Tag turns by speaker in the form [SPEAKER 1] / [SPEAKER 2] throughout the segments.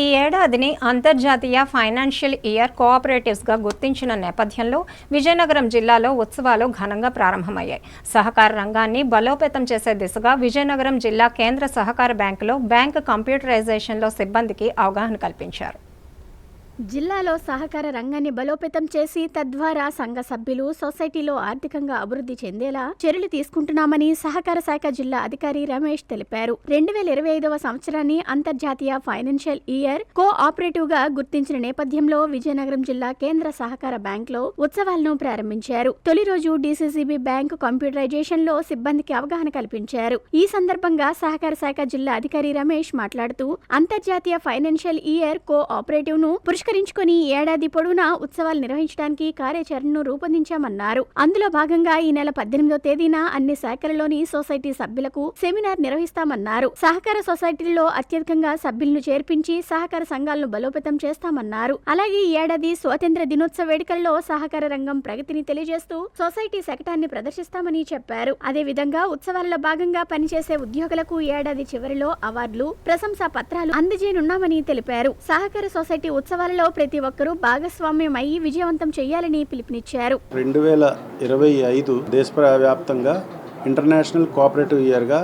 [SPEAKER 1] ఈ ఏడాదిని అంతర్జాతీయ financial year కోఆపరేటివ్స్గా గుర్తించిన నేపథ్యంలో విజయనగరం జిల్లాలో ఉత్సవాలు ఘనంగా ప్రారంభమయ్యాయి. సహకార రంగాన్ని బలోపేతం చేసే దిశగా విజయనగరం జిల్లా కేంద్ర సహకార బ్యాంకులో బ్యాంక్ కంప్యూటరైజేషన్లో సిబ్బందికి అవగాహన కల్పించారు.
[SPEAKER 2] జిల్లాలో సహకార రంగాన్ని బలోపేతం చేసి తద్వారా సంఘ సభ్యులు సొసైటీలో ఆర్థికంగా అభివృద్ధి చెందేలా చర్యలు తీసుకుంటున్నామని సహకార శాఖ జిల్లా అధికారి రమేష్ తెలిపారు. రెండు వేల ఇరవై ఐదవ సంవత్సరాన్ని అంతర్జాతీయ ఫైనాన్షియల్ ఇయర్ కో ఆపరేటివ్గా గుర్తించిన నేపథ్యంలో విజయనగరం జిల్లా కేంద్ర సహకార బ్యాంక్లో ఉత్సవాలను ప్రారంభించారు. తొలి రోజు డీసీసీబీ బ్యాంక్ కంప్యూటరైజేషన్లో సిబ్బందికి అవగాహన కల్పించారు. ఈ సందర్భంగా సహకార శాఖ జిల్లా అధికారి రమేష్ మాట్లాడుతూ అంతర్జాతీయ ఫైనాన్షియల్ ఇయర్ కో ఆపరేటివ్ను పురస్కరించుకుని ఏడాది పొడవునా ఉత్సవాలు నిర్వహించడానికి కార్యాచరణను రూపొందించామన్నారు. అందులో భాగంగా ఈ నెల పద్దెనిమిదో తేదీన అన్ని శాఖలలోని సొసైటీ సభ్యులకు సెమినార్ నిర్వహిస్తామన్నారు. సహకార సొసైటీల్లో అత్యధికంగా సభ్యులను చేర్పించి సహకార సంఘాలను బలోపేతం చేస్తామన్నారు. అలాగే ఈ ఏడాది స్వాతంత్ర దినోత్సవ వేడుకల్లో సహకార రంగం ప్రగతిని తెలియజేస్తూ సొసైటీ శకటాన్ని ప్రదర్శిస్తామని చెప్పారు. అదే విధంగా ఉత్సవాల్లో భాగంగా పనిచేసే ఉద్యోగులకు ఏడాది చివరిలో అవార్డులు ప్రశంసా పత్రాలు అందజేయనున్నామని తెలిపారు. సహకార సొసైటీ ఉత్సవాల ఉత్సవాలలో ప్రతి ఒక్కరూ భాగస్వామ్యం అయ్యి విజయవంతం చేయాలని పిలుపునిచ్చారు.
[SPEAKER 3] రెండు వేల ఇరవై ఐదు దేశవ్యాప్తంగా ఇంటర్నేషనల్ కోఆపరేటివ్ ఇయర్గా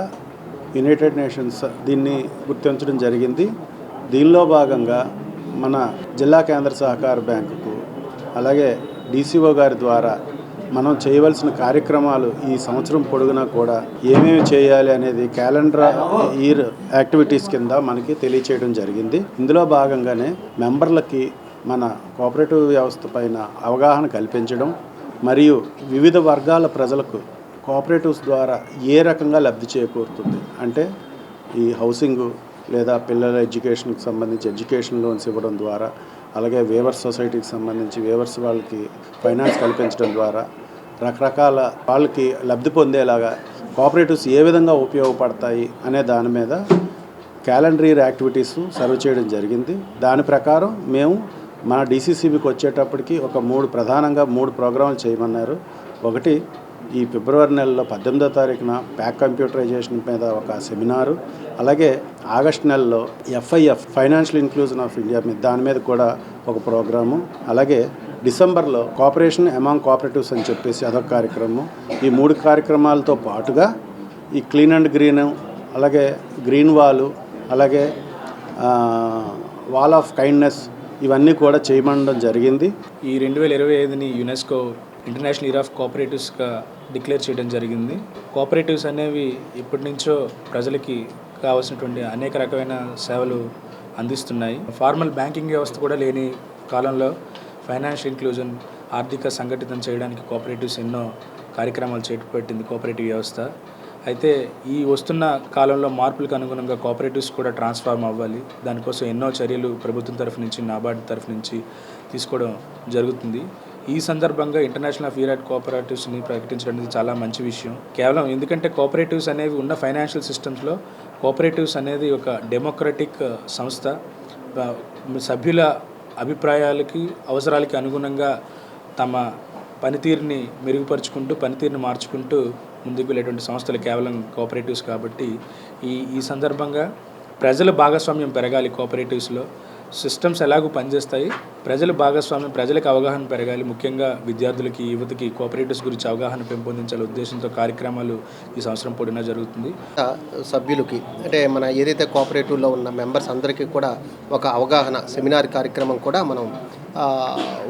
[SPEAKER 3] యునైటెడ్ నేషన్స్ దీన్ని గుర్తించడం జరిగింది. దీనిలో భాగంగా మన జిల్లా కేంద్ర సహకార బ్యాంకుకు అలాగే డీసీఓ గారి ద్వారా మనం చేయవలసిన కార్యక్రమాలు ఈ సంవత్సరం పొడుగునా కూడా ఏమేమి చేయాలి అనేది క్యాలెండర్ ఇయర్ యాక్టివిటీస్ కింద మనకి తెలియచేయడం జరిగింది. ఇందులో భాగంగానే మెంబర్లకి మన కోఆపరేటివ్ వ్యవస్థ పైన అవగాహన కల్పించడం మరియు వివిధ వర్గాల ప్రజలకు కోఆపరేటివ్స్ ద్వారా ఏ రకంగా లబ్ధి చేకూరుతుంది. అంటే ఈ హౌసింగ్ లేదా పిల్లల ఎడ్యుకేషన్కి సంబంధించి ఎడ్యుకేషన్ లోన్స్ ఇవ్వడం ద్వారా అలాగే వేవర్స్ సొసైటీకి సంబంధించి వేవర్స్ వాళ్ళకి ఫైనాన్స్ కల్పించడం ద్వారా రకరకాల వాళ్ళకి లబ్ధి పొందేలాగా కోఆపరేటివ్స్ ఏ విధంగా ఉపయోగపడతాయి అనే దాని మీద క్యాలెండర్ ఇయర్ యాక్టివిటీస్ సర్వ్ చేయడం జరిగింది. దాని ప్రకారం మేము మన డీసీసీబీకి వచ్చేటప్పటికి ఒక మూడు ప్రధానంగా మూడు ప్రోగ్రాంలు చేయమన్నారు. ఒకటి ఈ ఫిబ్రవరి నెలలో పద్దెనిమిదో తారీఖున ప్యాక్ కంప్యూటరైజేషన్ మీద ఒక సెమినారు అలాగే ఆగస్ట్ నెలలో FIF financial inclusion of India మీద దాని మీద కూడా ఒక ప్రోగ్రాము అలాగే డిసెంబర్లో కోఆపరేషన్ అమాంగ్ కోఆపరేటివ్స్ అని చెప్పేసి అదొక కార్యక్రమం. ఈ మూడు కార్యక్రమాలతో పాటుగా ఈ క్లీన్ అండ్ గ్రీన్ అలాగే గ్రీన్ వాలు అలాగే వాల్ ఆఫ్ కైండ్నెస్ ఇవన్నీ కూడా చేయమండడం జరిగింది.
[SPEAKER 4] ఈ రెండు వేల ఇరవై ఐదుని యునెస్కో ఇంటర్నేషనల్ ఇయర్ ఆఫ్ కోఆపరేటివ్స్గా డిక్లేర్ చేయడం జరిగింది. కోఆపరేటివ్స్ అనేవి ఇప్పటి నుంచో ప్రజలకి కావాల్సినటువంటి అనేక రకమైన సేవలు అందిస్తున్నాయి. ఫార్మల్ బ్యాంకింగ్ వ్యవస్థ కూడా లేని కాలంలో ఫైనాన్షియల్ ఇంక్లూజన్ ఆర్థిక సంఘటితం చేయడానికి కోఆపరేటివ్స్ ఎన్నో కార్యక్రమాలు చేపట్టింది కోఆపరేటివ్ వ్యవస్థ. అయితే ఈ వస్తున్న కాలంలో మార్పులకు అనుగుణంగా కోఆపరేటివ్స్ కూడా ట్రాన్స్ఫార్మ్ అవ్వాలి. దానికోసం ఎన్నో చర్యలు ప్రభుత్వం తరఫు నుంచి నాబార్డు తరఫు నుంచి తీసుకోవడం జరుగుతుంది. ఈ సందర్భంగా ఇంటర్నేషనల్ ఆఫ్ ఈరాట్ కోఆపరేటివ్స్ని ప్రకటించడం అనేది చాలా మంచి విషయం. కేవలం ఎందుకంటే కోఆపరేటివ్స్ అనేవి ఉన్న ఫైనాన్షియల్ సిస్టమ్స్లో కోఆపరేటివ్స్ అనేది ఒక డెమోక్రటిక్ సంస్థ. సభ్యుల అభిప్రాయాలకి అవసరాలకి అనుగుణంగా తమ పనితీరుని మెరుగుపరుచుకుంటూ పనితీరుని మార్చుకుంటూ ముందుకు వెళ్ళేటువంటి సంస్థలు కేవలం కోఆపరేటివ్స్ కాబట్టి ఈ ఈ సందర్భంగా ప్రజల భాగస్వామ్యం పెరగాలి కోఆపరేటివ్స్లో సిస్టమ్స్ ఎలాగూ పనిచేస్తాయి? ప్రజల భాగస్వామ్యం ప్రజలకు అవగాహన పెరగాలి. ముఖ్యంగా విద్యార్థులకి యువతకి కోఆపరేటివ్స్ గురించి అవగాహన పెంపొందించాలి. ఉద్దేశంతో కార్యక్రమాలు ఈ సంవత్సరం పొడినా జరుగుతుంది.
[SPEAKER 5] సభ్యులకి అంటే మన ఏదైతే కోఆపరేటివ్లో ఉన్న మెంబర్స్ అందరికీ కూడా ఒక అవగాహన సెమినార్ కార్యక్రమం కూడా మనం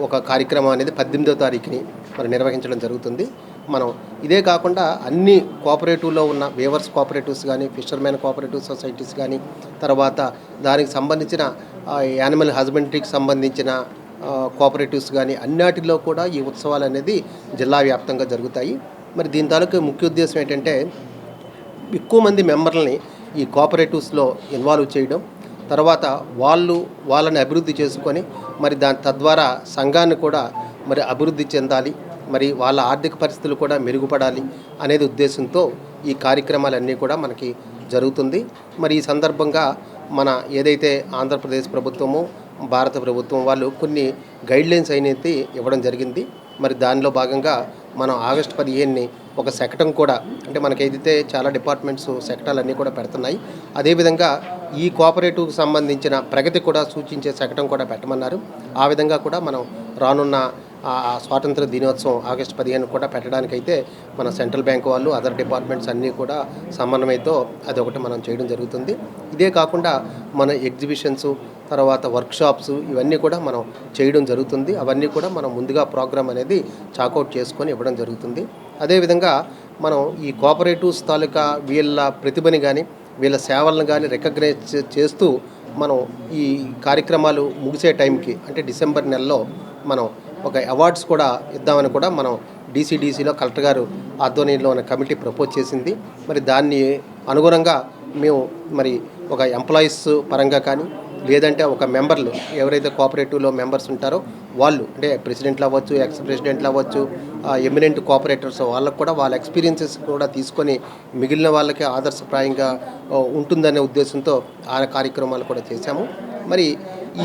[SPEAKER 5] ఒక కార్యక్రమం అనేది పద్దెనిమిదో తారీఖుని మరి నిర్వహించడం జరుగుతుంది. మనం ఇదే కాకుండా అన్ని కోఆపరేటివ్లో ఉన్న వేవర్స్ కోఆపరేటివ్స్ కానీ ఫిషర్మెన్ కోఆపరేటివ్ సొసైటీస్ కానీ తర్వాత దానికి సంబంధించిన యానిమల్ హస్బెండరీకి సంబంధించిన కోఆపరేటివ్స్ కానీ అన్నిటిలో కూడా ఈ ఉత్సవాలు అనేది జిల్లా వ్యాప్తంగా జరుగుతాయి. మరి దీని తాలూకు ముఖ్య ఉద్దేశం ఏంటంటే ఎక్కువ మంది మెంబర్లని ఈ కోఆపరేటివ్స్లో ఇన్వాల్వ్ చేయడం తర్వాత వాళ్ళు వాళ్ళని అభివృద్ధి చేసుకొని మరి దాని తద్వారా సంఘాన్ని కూడా మరి అభివృద్ధి చెందాలి మరి వాళ్ళ ఆర్థిక పరిస్థితులు కూడా మెరుగుపడాలి అనేది ఉద్దేశంతో ఈ కార్యక్రమాలన్నీ కూడా మనకి జరుగుతుంది. మరి ఈ సందర్భంగా మన ఏదైతే ఆంధ్రప్రదేశ్ ప్రభుత్వము భారత ప్రభుత్వం వాళ్ళు కొన్ని గైడ్లైన్స్ అనేది ఇవ్వడం జరిగింది. మరి దానిలో భాగంగా మనం ఆగస్టు పదిహేనుని ఒక శకటం కూడా అంటే మనకి ఏదైతే చాలా డిపార్ట్మెంట్స్ శకటాలన్నీ కూడా పెడుతున్నాయి. అదేవిధంగా ఈ కోఆపరేటివ్కి సంబంధించిన ప్రగతి కూడా సూచించే శకటం కూడా పెట్టమన్నారు. ఆ విధంగా కూడా మనం రానున్న స్వాతంత్ర దినోత్సవం ఆగస్టు పదిహేను కూడా పెట్టడానికైతే మన సెంట్రల్ బ్యాంక్ వాళ్ళు అదర్ డిపార్ట్మెంట్స్ అన్నీ కూడా సమన్వయంతో అదొకటి మనం చేయడం జరుగుతుంది. ఇదే కాకుండా మన ఎగ్జిబిషన్స్ తర్వాత వర్క్షాప్స్ ఇవన్నీ కూడా మనం చేయడం జరుగుతుంది. అవన్నీ కూడా మనం ముందుగా ప్రోగ్రామ్ అనేది చాకౌట్ చేసుకొని ఇవ్వడం జరుగుతుంది. అదేవిధంగా మనం ఈ కోఆపరేటివ్స్ తాలూకా వీళ్ళ ప్రతిభని కానీ వీళ్ళ సేవలను కానీ రికగ్నైజ్ చేస్తూ మనం ఈ కార్యక్రమాలు ముగిసే టైంకి అంటే డిసెంబర్ నెలలో మనం ఒక అవార్డ్స్ కూడా ఇద్దామని కూడా మనం డీసీడీసీలో కలెక్టర్ గారు ఆధ్వర్యంలో ఉన్న కమిటీ ప్రపోజ్ చేసింది. మరి దాన్ని అనుగుణంగా మేము మరి ఒక ఎంప్లాయీస్ పరంగా కానీ లేదంటే ఒక మెంబర్లు ఎవరైతే కోఆపరేటివ్లో మెంబర్స్ ఉంటారో వాళ్ళు అంటే ప్రెసిడెంట్లు అవ్వచ్చు ఎక్స్ ప్రెసిడెంట్లు అవ్వచ్చు ఎమినెంట్ కోఆపరేటర్స్ వాళ్ళకు కూడా వాళ్ళ ఎక్స్పీరియన్సెస్ కూడా తీసుకొని మిగిలిన వాళ్ళకి ఆదర్శప్రాయంగా ఉంటుందనే ఉద్దేశంతో ఆ కార్యక్రమాలు కూడా చేశాము. మరి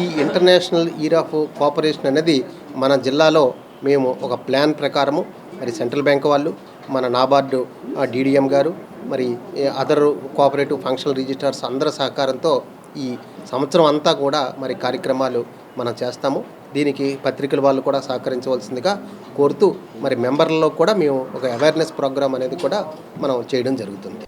[SPEAKER 5] ఈ ఇంటర్నేషనల్ ఇయర్ ఆఫ్ కోఆపరేషన్ అనేది మన జిల్లాలో మేము ఒక ప్లాన్ ప్రకారము మరి సెంట్రల్ బ్యాంక్ వాళ్ళు మన నాబార్డు డీడీఎం గారు మరి అదర్ కోఆపరేటివ్ ఫంక్షనల్ రిజిస్టర్స్ అందరి సహకారంతో ఈ సంవత్సరం అంతా కూడా మరి కార్యక్రమాలు మనం చేస్తాము. దీనికి పత్రికల వాళ్ళు కూడా సహకరించవలసిందిగా కోరుతూ మరి మెంబర్లలో కూడా మేము ఒక అవేర్నెస్ ప్రోగ్రామ్ అనేది కూడా మనం చేయడం జరుగుతుంది.